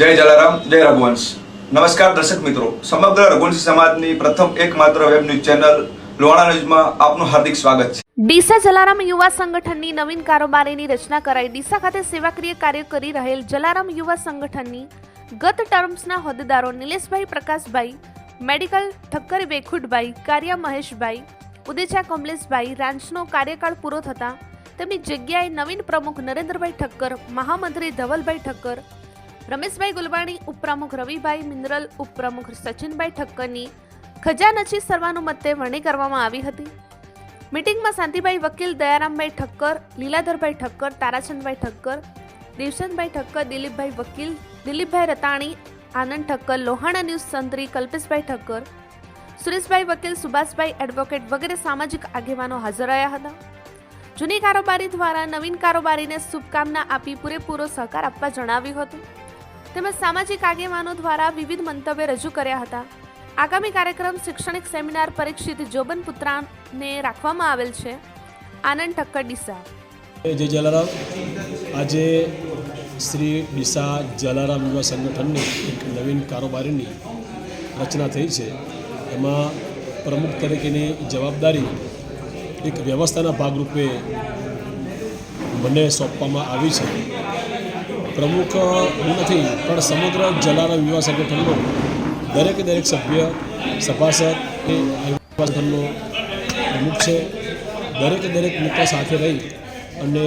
જય જલારામ, જય રઘુવંશ. નમસ્કાર દર્શક મિત્રો. સમગ્ર રઘુવંશી સમાજની પ્રથમ એકમાત્ર વેબ ન્યૂઝ ચેનલ લોણા ન્યૂઝમાં આપનું હાર્દિક સ્વાગત છે. ડીસા જલારામ યુવા સંગઠનની નવીન કારોબારીની રચના કરાઈ. ડીસા ખાતે સેવાકીય કાર્ય કરી રહેલ જલારામ યુવા સંગઠનની ગત ટર્મ્સના હોદ્દેદારો નિલેશભાઈ પ્રકાશભાઈ, મેડિકલ ઠક્કર બેખુટભાઈ કારિયા મહેશભાઈ ઉદેચા કમલેશભાઈ રાંચનો કાર્યકાળ પૂરો થતાં તેમની જગ્યાએ નવીન પ્રમુખ નરેન્દ્રભાઈ ઠક્કર, મહામંત્રી ધવલભાઈ ઠક્કર રમેશભાઈ ગુલવાણી ઉપપ્રમુખ રવિભાઈ મિનરલ, ઉપપ્રમુખ સચિનભાઈ ઠક્કરની ખજાનચી સર્વાનુમતે વરણી કરવામાં આવી હતી. મિટિંગમાં શાંતિભાઈ વકીલ, દયારામભાઈ ઠક્કર, લીલાધરભાઈ ઠક્કર, તારાચંદભાઈ ઠક્કર દેવચંદભાઈ ઠક્કર, દિલીપભાઈ વકીલ, દિલીપભાઈ રતાણી, આનંદ ઠક્કર, લોહાણા ન્યૂઝ સંત્રી કલ્પેશભાઈ ઠક્કર, સુરેશભાઈ વકીલ, સુભાષભાઈ એડવોકેટ વગેરે સામાજિક આગેવાનો હાજર રહ્યા હતા. જૂની કારોબારી દ્વારા નવીન કારોબારીને શુભકામના આપી પૂરેપૂરો સહકાર આપવા જણાવ્યું હતું. તેમજ સામાજિક આગેવાનો દ્વારા વિવિધ મંતવ્ય રજૂ કર્યા હતા. આગામી કાર્યક્રમ શૈક્ષણિક સેમિનાર પરીક્ષિત જોબન પુત્રાને રાખવામાં આવેલ છે. આનંદ ઠક્કર, ડીસા. જય જલારામ. આજે શ્રી ડીસા જલારામ યુવા સંગઠનની એક નવીન કારોબારીની રચના થઈ છે. એમાં પ્રમુખ તરીકેની જવાબદારી એક વ્યવસ્થાના ભાગરૂપે મને સોંપવામાં આવી છે. પ્રમુખ હું નથી, પણ સમગ્ર જલારા યુવા સંગઠનનો દરેકે દરેક સભ્ય સભાસદ એ સંગઠનનો પ્રમુખ છે. દરેકે દરેક મિત્રો સાથે રહી અને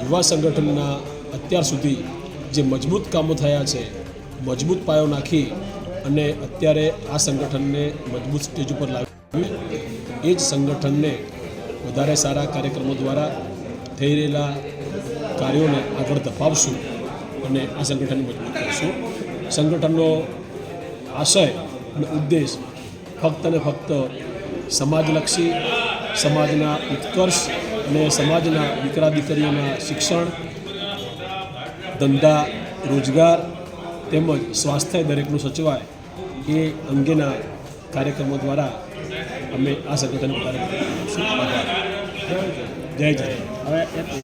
યુવા સંગઠનના અત્યાર સુધી જે મજબૂત કામો થયા છે, મજબૂત પાયો નાખી અને અત્યારે આ સંગઠનને મજબૂત સ્ટેજ ઉપર લાવી એ જ સંગઠનને વધારે સારા કાર્યક્રમો દ્વારા થઈ રહેલા કાર્યોને આગળ ધપાવશું. અને આ સંગઠનને મજબૂત કરીશું સંગઠનનો આશય અને ઉદ્દેશ ફક્ત અને ફક્ત સમાજલક્ષી, સમાજના ઉત્કર્ષ અને સમાજના દીકરા દીકરીઓના શિક્ષણ, ધંધા, રોજગાર તેમજ સ્વાસ્થ્ય દરેકનું સચવાય એ અંગેના કાર્યક્રમો દ્વારા અમે આ સંગઠન વધારે. જય જય. હવે